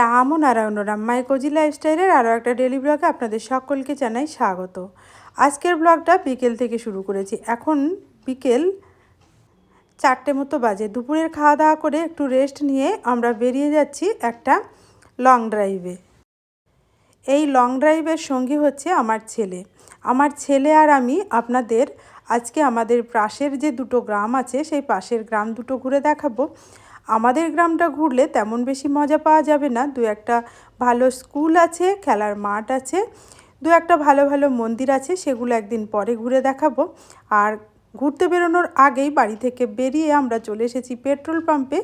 রাম ও Narayan Ram my cozy লাইফস্টাইলের আরও একটা ডেলি ব্লগে আপনাদের সকলকে জানাই স্বাগত। আজকের ব্লগটা বিকেল থেকে শুরু করেছি। এখন বিকেল চারটে মতো বাজে। দুপুরের খাওয়া দাওয়া করে একটু রেস্ট নিয়ে আমরা বেরিয়ে যাচ্ছি একটা লং ড্রাইভে এই লং ড্রাইভের সঙ্গী হচ্ছে আমার ছেলে। আমার ছেলে আর আমি আপনাদের আজকে আমাদের পাশের যে দুটো গ্রাম আছে, সেই পাশের গ্রাম দুটো ঘুরে দেখাবো। আমাদের গ্রামটা ঘুরলে তেমন বেশি মজা পাওয়া যাবে না। দু একটা ভালো স্কুল আছে, খেলার মাঠ আছে, দু একটা ভালো ভালো মন্দির আছে, সেগুলো একদিন পরে ঘুরে দেখাবো। আর ঘুরতে বেরোনোর আগেই বাড়ি থেকে বেরিয়ে আমরা চলে এসেছি পেট্রোল পাম্পে।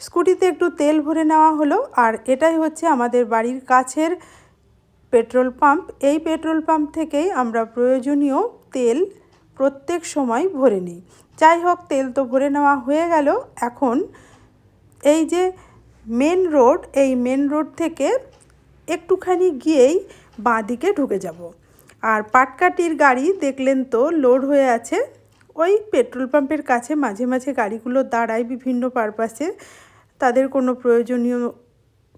স্কুটিতে একটু তেল ভরে নেওয়া হলো। আর এটাই হচ্ছে আমাদের বাড়ির কাছের পেট্রোল পাম্প। এই পেট্রোল পাম্প থেকেই আমরা প্রয়োজনীয় তেল প্রত্যেক সময় ভরে নিই। যাই হোক তেল তো ভরে নেওয়া হয়ে গেল। এখন এই যে মেন রোড এই মেন রোড থেকে একটুখানি গিয়েই বাঁ দিকে ঢুকে যাব। আর পাটকাটির গাড়ি দেখলেন তো লোড হয়ে আছে। ওই পেট্রোল পাম্পের কাছে মাঝে মাঝে গাড়িগুলো দাঁড়ায় বিভিন্ন পারপাসে তাদের কোনো প্রয়োজনীয়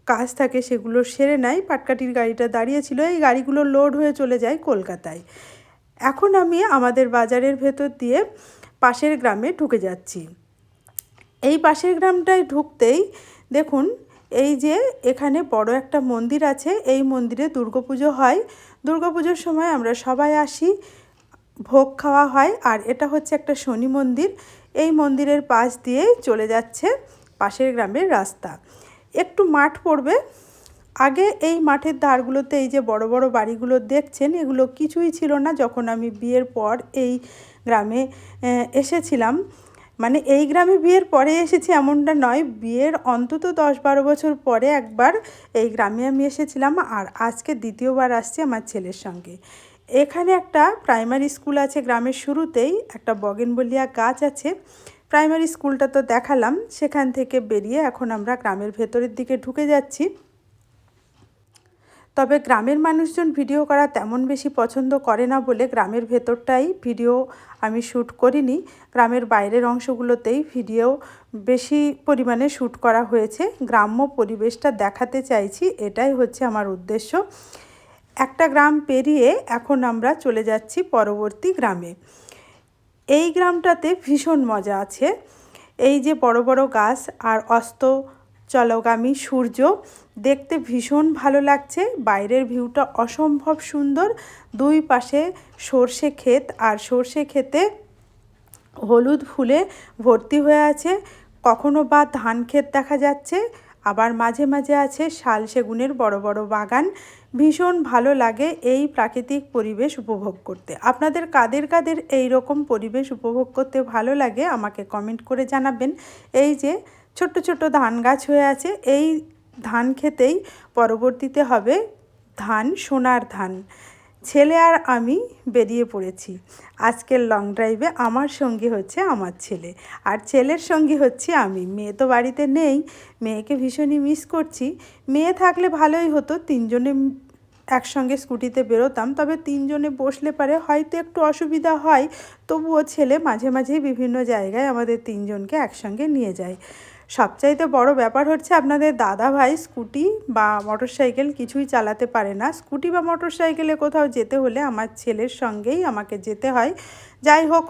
কাজ থাকে সেগুলো সেরে নেয়। পাটকাটির গাড়িটা দাঁড়িয়েছিল, এই গাড়িগুলো লোড হয়ে চলে যায় কলকাতায়। এখন আমি আমাদের বাজারের ভেতর দিয়ে পাশের গ্রামে ঢুকে যাচ্ছি। এই পাশের গ্রামটায় ঢুকতেই দেখুন, এই যে এখানে বড় একটা মন্দির আছে, এই মন্দিরে দুর্গাপুজো হয়। দুর্গাপুজোর সময় আমরা সবাই আসি, ভোগ খাওয়া হয়, আর এটা হচ্ছে একটা শনি মন্দির। এই মন্দিরের পাশ দিয়েই চলে যাচ্ছে পাশের গ্রামের রাস্তা। একটু মাঠ পড়বে। আগে এই মাঠের ধারগুলোতে এই যে বড় বড় বাড়িগুলো দেখছেন, এগুলো কিছুই ছিল না। যখন আমি বিয়ের পর এই গ্রামে এসেছিলাম। মানে এই গ্রামে বিয়ের পরে এসেছি এমনটা নয়। বিয়ের অন্তত দশ বারো বছর পরে একবার এই গ্রামে আমি এসেছিলাম আর আজকে দ্বিতীয়বার আসছি আমার ছেলের সঙ্গে। এখানে একটা প্রাইমারি স্কুল আছে গ্রামের শুরুতেই, একটা বগেনবলিয়া গাছ আছে। প্রাইমারি স্কুলটা তো দেখালাম, সেখান থেকে বেরিয়ে এখন আমরা গ্রামের ভেতরের দিকে ঢুকে যাচ্ছি। তবে গ্রামের মানুষজন ভিডিও করা তেমন বেশি পছন্দ করে না বলে গ্রামের ভেতরটাই ভিডিও আমি শ্যুট করিনি। গ্রামের বাইরের অংশগুলোতেই ভিডিও বেশি পরিমাণে শ্যুট করা হয়েছে। গ্রাম্য পরিবেশটা দেখাতে চাইছি, এটাই হচ্ছে আমার উদ্দেশ্য। একটা গ্রাম পেরিয়ে এখন আমরা চলে যাচ্ছি পরবর্তী গ্রামে। এই গ্রামটাতে ভীষণ মজা আছে। এই যে বড় বড় গাছ আর অস্ত চলগামী সূর্য, দেখতে ভীষণ ভালো লাগছে, বাইরের ভিউটা অসম্ভব সুন্দর, দুই পাশে সর্ষে ক্ষেত আর সর্ষে ক্ষেতে হলুদ ফুলে ভর্তি হয়ে আছে, কখনো বা ধান ক্ষেত দেখা যাচ্ছে, আবার মাঝে মাঝে আছে শাল সেগুনের বড় বড় বাগান, ভীষণ ভালো লাগে এই প্রাকৃতিক পরিবেশ উপভোগ করতে। আপনাদের কাদের কাদের এই রকম পরিবেশ উপভোগ করতে ভালো লাগে আমাকে কমেন্ট করে জানাবেন, এই যে ছোট্ট ছোট্ট ধান গাছ হয়ে আছে। এই ধান খেতেই পরবর্তীতে হবে ধান, সোনার ধান। ছেলে আর আমি বেরিয়ে পড়েছি। আজকের লং ড্রাইভে আমার সঙ্গী হচ্ছে আমার ছেলে। আর ছেলের সঙ্গী হচ্ছে আমি। মেয়ে তো বাড়িতে নেই। মেয়েকে ভীষণই মিস করছি। মেয়ে থাকলে ভালোই হতো। তিনজনে একসঙ্গে স্কুটিতে বেরোতাম। তবে তিনজনে বসলে পারে হয়তো একটু অসুবিধা হয়। তবুও ছেলে মাঝে মাঝেই বিভিন্ন জায়গায় আমাদের তিনজনকে একসঙ্গে নিয়ে যায়। সবচাইতে বড় ব্যাপার হচ্ছে আপনাদের দাদা ভাই স্কুটি বা মোটর সাইকেল কিছুই চালাতে পারে না। স্কুটি বা মোটর সাইকেলে কোথাও যেতে হলে আমার ছেলের সঙ্গেই আমাকে যেতে হয়। যাই হোক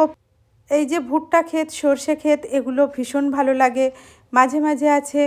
এই যে ভুট্টা ক্ষেত, সর্ষে ক্ষেত, এগুলো ভীষণ ভালো লাগে। মাঝে মাঝে আছে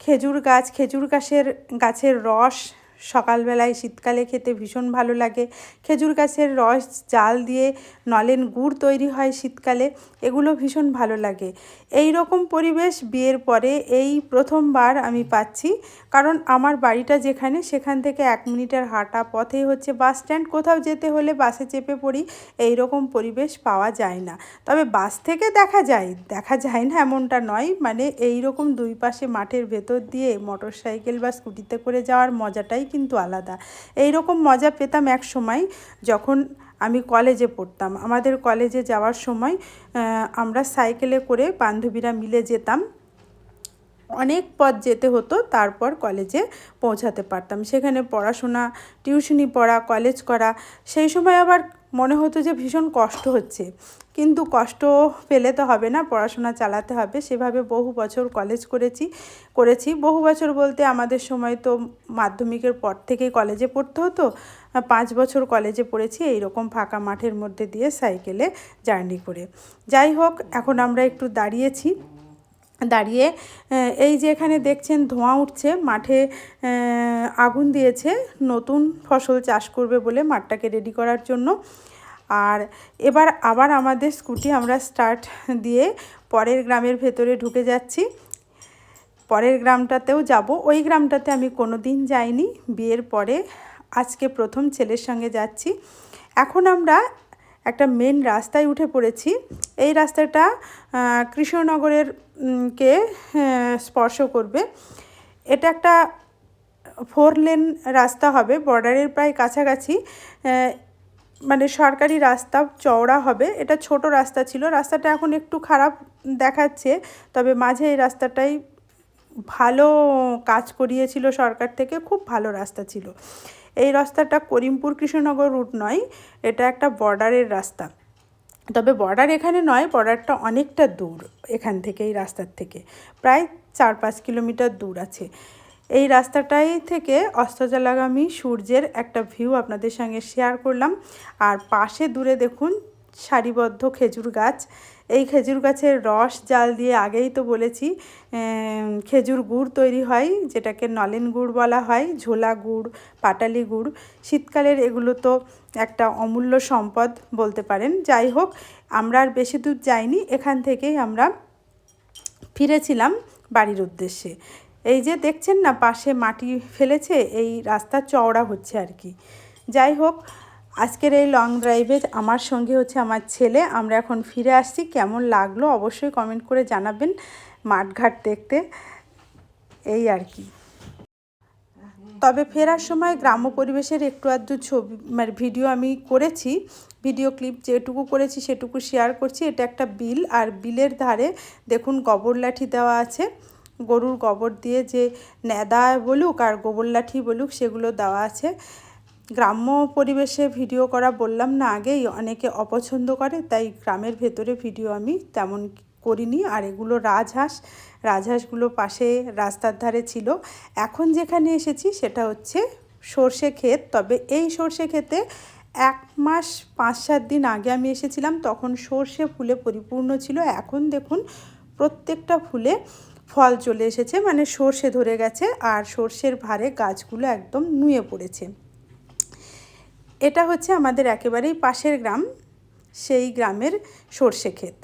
খেজুর গাছ, খেজুর গাছের গাছের রস সকালবেলায় শীতকালে খেতে ভীষণ ভালো লাগে। খেজুর গাছের রস, জাল দিয়ে নলেন গুড় তৈরি হয় শীতকালে, এগুলো ভীষণ ভালো লাগে। এই রকম পরিবেশ বিয়ের পরে এই প্রথমবার আমি পাচ্ছি, কারণ আমার বাড়িটা যেখানে, সেখান থেকে এক মিনিটের হাঁটা পথেই হচ্ছে বাস স্ট্যান্ড। কোথাও যেতে হলে বাসে চেপে পড়ি এই রকম পরিবেশ পাওয়া যায় না। তবে বাস থেকে দেখা যায় দেখা যায় না এমনটা নয় মানে এই রকম দুই পাশে মাঠের ভেতর দিয়ে মোটর সাইকেল বা স্কুটিতে করে যাওয়ার মজাটাই কিন্তু আলাদা। এই রকম মজা পেতাম এক সময় যখন আমি কলেজে পড়তাম। আমাদের কলেজে যাওয়ার সময় আমরা সাইকেলে করে বান্ধবীরা মিলে যেতাম। অনেক পথ যেতে হতো, তারপর কলেজে পৌঁছাতে পারতাম। সেখানে পড়াশোনা, টিউশনি পড়া, কলেজ করা, সেই সময় আবার মনে হতো যে ভীষণ কষ্ট হচ্ছে। কিন্তু কষ্ট পেলে তো হবে না, পড়াশোনা চালাতে হবে। সেভাবে বহু বছর কলেজ করেছি করেছি। বহু বছর বলতে আমাদের সময় তো মাধ্যমিকের পর থেকেই কলেজে পড়তে হতো। পাঁচ বছর কলেজে পড়েছি এই রকম ফাঁকা মাঠের মধ্যে দিয়ে সাইকেলে জার্নি করে। যাই হোক, এখন আমরা একটু দাঁড়িয়েছি। দাঁড়িয়ে এই যে এখানে দেখছেন ধোঁয়া উঠছে, মাঠে আগুন দিয়েছে, নতুন ফসল চাষ করবে বলে মাঠটাকে রেডি করার জন্য। আর এবার আবার আমাদের স্কুটি আমরা স্টার্ট দিয়ে পরের গ্রামের ভেতরে ঢুকে যাচ্ছি। পরের গ্রামটাতেও যাব। ওই গ্রামটাতে আমি কোনো দিন যাইনি। বিয়ের পরে আজকে প্রথম ছেলের সঙ্গে যাচ্ছি। এখন আমরা একটা মেন রাস্তায় উঠে পড়েছি। এই রাস্তাটা কৃষ্ণনগরের কে স্পর্শ করবে। এটা একটা ফোর লেন রাস্তা হবে বর্ডারের প্রায় কাছাকাছি। মানে সরকারি রাস্তা, চওড়া হবে। এটা ছোট রাস্তা ছিল। রাস্তাটা এখন একটু খারাপ দেখাচ্ছে, তবে মাঝে এই রাস্তাটাই ভালো কাজ করিয়েছিল সরকার থেকে। খুব ভালো রাস্তা ছিল। এই রাস্তাটা করিমপুর কৃষ্ণনগর রুট নয়, এটা একটা বর্ডারের রাস্তা। তবে বর্ডার এখানে নয়, বর্ডারটা অনেকটা দূর এখান থেকে, এই রাস্তার থেকে। প্রায় চার পাঁচ কিলোমিটার দূর আছে। এই রাস্তাটাই থেকে অস্তজলাগামী সূর্যের একটা ভিউ আপনাদের সঙ্গে শেয়ার করলাম। আর পাশে দূরে দেখুন সারিবদ্ধ খেজুর গাছ। এই খেজুর গাছের রস জাল দিয়ে আগেই তো বলেছি খেজুর গুড় তৈরি হয়, যেটাকে নলেন গুড় বলা হয়, ঝোলা গুড়, পাটালি গুড়। শীতকালের এগুলো তো একটা অমূল্য সম্পদ বলতে পারেন। যাই হোক, আমরা আর বেশি দূর যাইনি, এখান থেকেই আমরা ফিরেছিলাম বাড়ির উদ্দেশ্যে। এই যে দেখছেন না, পাশে মাটি ফেলেছে, এই রাস্তা চওড়া হচ্ছে আর কি। যাই হোক আজকের এই লং ড্রাইভে আমার সঙ্গে হচ্ছে আমার ছেলে। আমরা এখন ফিরে আসছি। কেমন লাগল অবশ্যই কমেন্ট করে জানাবেন মাঠঘাট দেখতে। এই আর কি। তবে ফেরার সময় গ্রাম্য পরিবেশের একটু আধটু ছবি মানে ভিডিও আমি করেছি। ভিডিও ক্লিপ যেটুকু করেছি সেটুকু শেয়ার করছি। এটা একটা বিল। আর বিলের ধারে দেখুন গোবর লাঠি দেওয়া আছে। গরুর গোবর দিয়ে যে ন্যাদা বলুক আর গোবর লাঠি বলুক সেগুলো দেওয়া আছে। গ্রাম্য পরিবেশে ভিডিও করা বললাম না আগেই, অনেকে অপছন্দ করে, তাই গ্রামের ভেতরে ভিডিও আমি তেমন করিনি। আর এগুলো রাজহাঁস, রাজহাঁসগুলো পাশে রাস্তার ধারে ছিল। এখন যেখানে এসেছি সেটা হচ্ছে সর্ষে ক্ষেত। তবে এই সর্ষে ক্ষেতে এক মাস পাঁচ সাত দিন আগে আমি এসেছিলাম, তখন সর্ষে ফুলে পরিপূর্ণ ছিল। এখন দেখুন, প্রত্যেকটা ফুলে ফল চলে এসেছে মানে সর্ষে ধরে গেছে, আর সর্ষের ভারে গাছগুলো একদম নুয়ে পড়েছে। এটা হচ্ছে আমাদের একেবারেই পাশের গ্রাম, সেই গ্রামের সর্ষে ক্ষেত।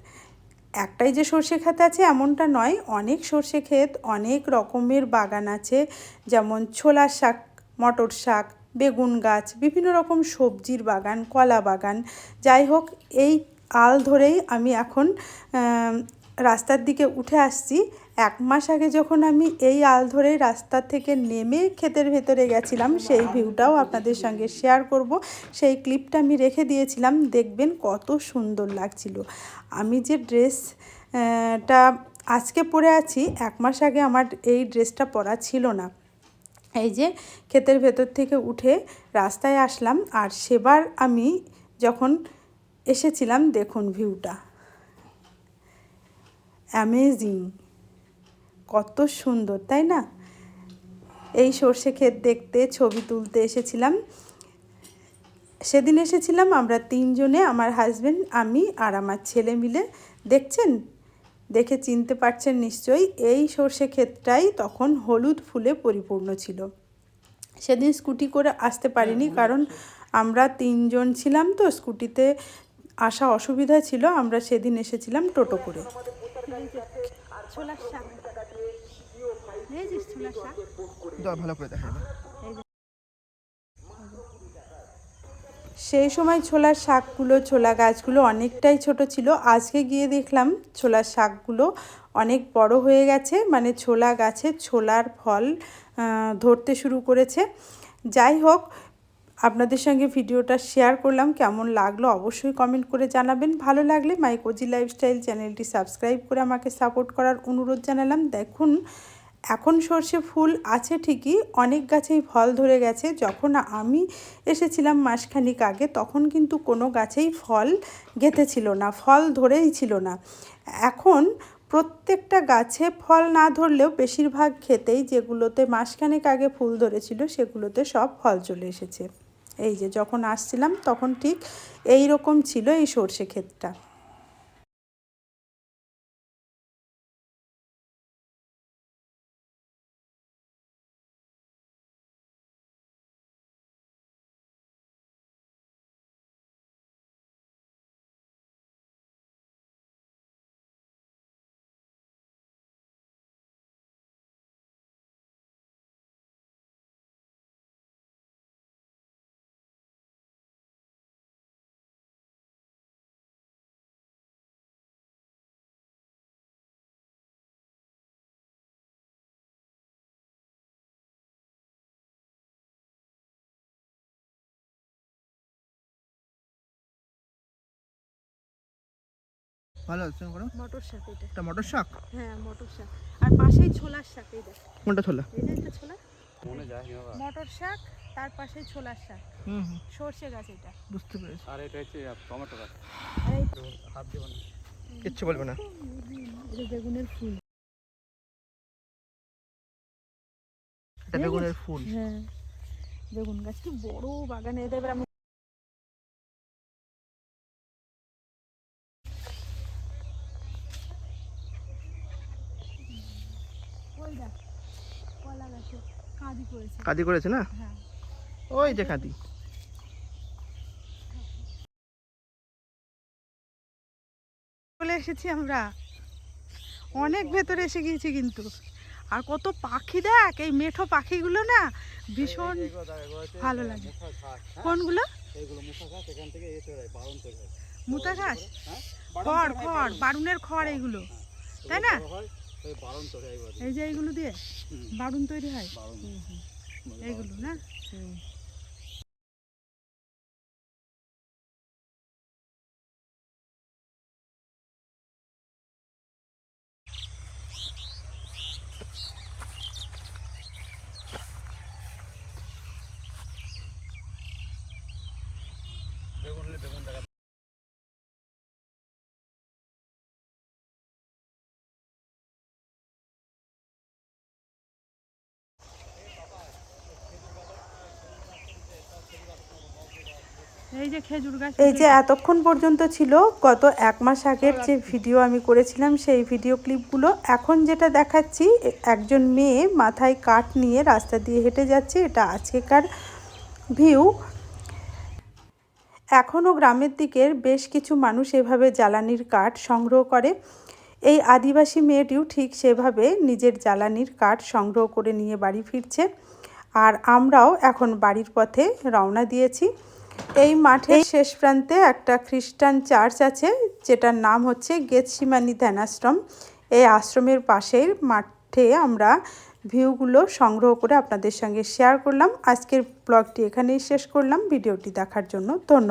একটাই যে সর্ষে ক্ষেত আছে এমনটা নয়, অনেক সর্ষে ক্ষেত, অনেক রকমের বাগান আছে, যেমন ছোলা শাক, মটর শাক, বেগুন গাছ, বিভিন্ন রকম সবজির বাগান, কলা বাগান। যাই হোক, এই আল ধরেই আমি এখন রাস্তার দিকে উঠে আসছি। এক মাস আগে যখন আমি এই আল ধরে রাস্তা থেকে নেমে ক্ষেতের ভেতরে গেছিলাম, সেই ভিউটাও আপনাদের সঙ্গে শেয়ার করব। সেই ক্লিপটা আমি রেখে দিয়েছিলাম। দেখবেন কত সুন্দর লাগছিল। আমি যে ড্রেস টা আজকে পরে আছি, এক মাস আগে আমার এই ড্রেসটা পরা ছিল না। এই যে ক্ষেতের ভেতর থেকে উঠে রাস্তায় আসলাম আর সেবার আমি যখন এসেছিলাম, দেখুন ভিউটা অ্যামেজিং কত সুন্দর তাই না? এই সর্ষে ক্ষেত দেখতে ছবি তুলতে এসেছিলাম। সেদিন এসেছিলাম আমরা তিনজনে আমার হাজব্যান্ড আমি আর আমার ছেলে মিলে। দেখছেন? দেখে চিনতে পারছেন নিশ্চয়ই এই সর্ষে ক্ষেতটাই তখন হলুদ ফুলে পরিপূর্ণ ছিল। সেদিন স্কুটি করে আসতে পারিনি কারণ আমরা তিনজন ছিলাম তো স্কুটিতে আসা অসুবিধা ছিল আমরা সেদিন এসেছিলাম টোটো করে। ছোলার শাক। দেখেছিস ছোলার শাক। ভালো করে দেখা সেই সময় ছোলার শাকগুলো ছোলা গাছগুলো অনেকটাই ছোট ছিল। আজকে গিয়ে দেখলাম ছোলার শাকগুলো অনেক বড় হয়ে গেছে। মানে ছোলা গাছে ছোলার ফল ধরতে শুরু করেছে। যাই হোক আপনাদের সঙ্গে ভিডিওটা শেয়ার করলাম। কেমন লাগল অবশ্যই কমেন্ট করে জানাবেন। ভালো লাগলে মাই কোজি লাইফস্টাইল চ্যানেলটি সাবস্ক্রাইব করে আমাকে সাপোর্ট করার অনুরোধ জানালাম। দেখুন, এখন সর্ষে ফুল আছে ঠিকই, অনেক গাছেই ফল ধরে গেছে। যখন আমি এসেছিলাম মাসখানিক আগে, তখন কিন্তু কোনো গাছেই ফল গেঁথে ছিল না, ফল ধরেই ছিল না। এখন প্রত্যেকটা গাছে ফল না ধরলেও বেশিরভাগ ক্ষেতেই যেগুলোতে মাসখানেক আগে ফুল ধরেছিল, সেগুলোতে সব ফল চলে এসেছে। এই যে যখন আসছিলাম তখন ঠিক এই রকম ছিল এই সর্ষে ক্ষেতটা। ভালো আছে করো। মটর শাক এটা। এটা মটর শাক? হ্যাঁ মটর শাক। আর পাশেই ছোলার শাক এই দেখ। কোনটা ছোলা? এই যে একটা ছোলা। মটর শাক তার পাশেই ছোলার শাক। হুম হুম। সর্ষে গাছ এটা। বুঝতে পেরেছি। আর এটা হচ্ছে টমেটো গাছ। এই হাত দেবো না কিচ্ছু বলবে না। এটা বেগুনের ফুল। এটা বেগুনের ফুল। হ্যাঁ। বেগুন গাছ কি বড় বাগানে। এটা এবার আমি কাঁদি করেছে না হ্যাঁ ওই যে কাদি চলে এসেছি আমরা অনেক ভেতরে এসে গিয়েছি কিন্তু আর কত পাখি দেখ এই মেঠো পাখিগুলো না ভীষণ ভালো লাগে কোনগুলো হয় মুতা ঘাস হ্যাঁ খড় খড় বারুনের খড় এইগুলো তাই না হয় হয়। এই যে এইগুলো দিয়ে বারুন তৈরি হয় বারণ এইগুলো না বেগুন হলে বেগুন দেখা এই যে এতক্ষণ পর্যন্ত ছিল গত এক মাস আগের যে ভিডিও আমি করেছিলাম সেই ভিডিও ক্লিপগুলো এখন যেটা দেখাচ্ছি একজন মেয়ে মাথায় কাঠ নিয়ে রাস্তা দিয়ে হেঁটে যাচ্ছে এটা আজকেকার ভিউ এখনও গ্রামের দিকের বেশ কিছু মানুষ এভাবে জ্বালানির কাঠ সংগ্রহ করে। এই আদিবাসী মেয়েটিও ঠিক সেভাবে নিজের জ্বালানির কাঠ সংগ্রহ করে নিয়ে বাড়ি ফিরছে। আর আমরাও এখন বাড়ির পথে রওনা দিয়েছি। এই মাঠের শেষ প্রান্তে একটা খ্রিস্টান চার্চ আছে যেটার নাম হচ্ছে গেতসিমানি ধ্যানাশ্রম। এই আশ্রমের পাশের মাঠে আমরা ভিউগুলো সংগ্রহ করে আপনাদের সঙ্গে শেয়ার করলাম। আজকের ব্লগটি এখানেই শেষ করলাম। ভিডিওটি দেখার জন্য ধন্যবাদ।